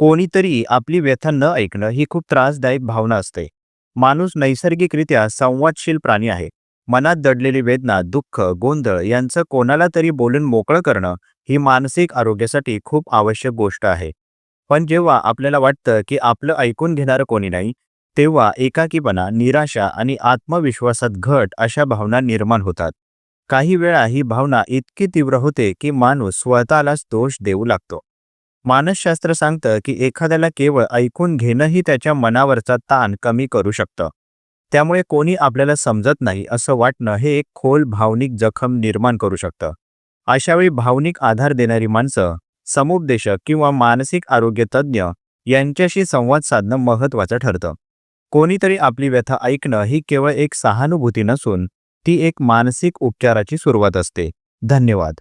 कोणीतरी आपली व्यथा न ऐकणं ही खूप त्रासदायक भावना असते. माणूस नैसर्गिकरित्या संवादशील प्राणी आहे. मनात दडलेली वेदना दुःख गोंधळ यांचं कोणाला तरी बोलून मोकळं करणं ही मानसिक आरोग्यासाठी खूप आवश्यक गोष्ट आहे. पण जेव्हा आपल्याला वाटतं की आपलं ऐकून घेणारं कोणी नाही तेव्हा एकाकीपणा निराशा आणि आत्मविश्वासात घट अशा भावना निर्माण होतात. काही वेळा ही भावना इतकी तीव्र होते की माणूस स्वतःलाच दोष देऊ लागतो. मानसशास्त्र सांगतं की एखाद्याला केवळ ऐकून घेणंही त्याच्या मनावरचा ताण कमी करू शकतं. त्यामुळे कोणी आपल्याला समजत नाही असं वाटणं हे एक खोल भावनिक जखम निर्माण करू शकतं. अशावेळी भावनिक आधार देणारी माणसं समुपदेशक किंवा मानसिक आरोग्य तज्ज्ञ यांच्याशी संवाद साधणं महत्त्वाचं ठरतं. कोणीतरी आपली व्यथा ऐकणं ही केवळ एक सहानुभूती नसून ती एक मानसिक उपचाराची सुरुवात असते. धन्यवाद.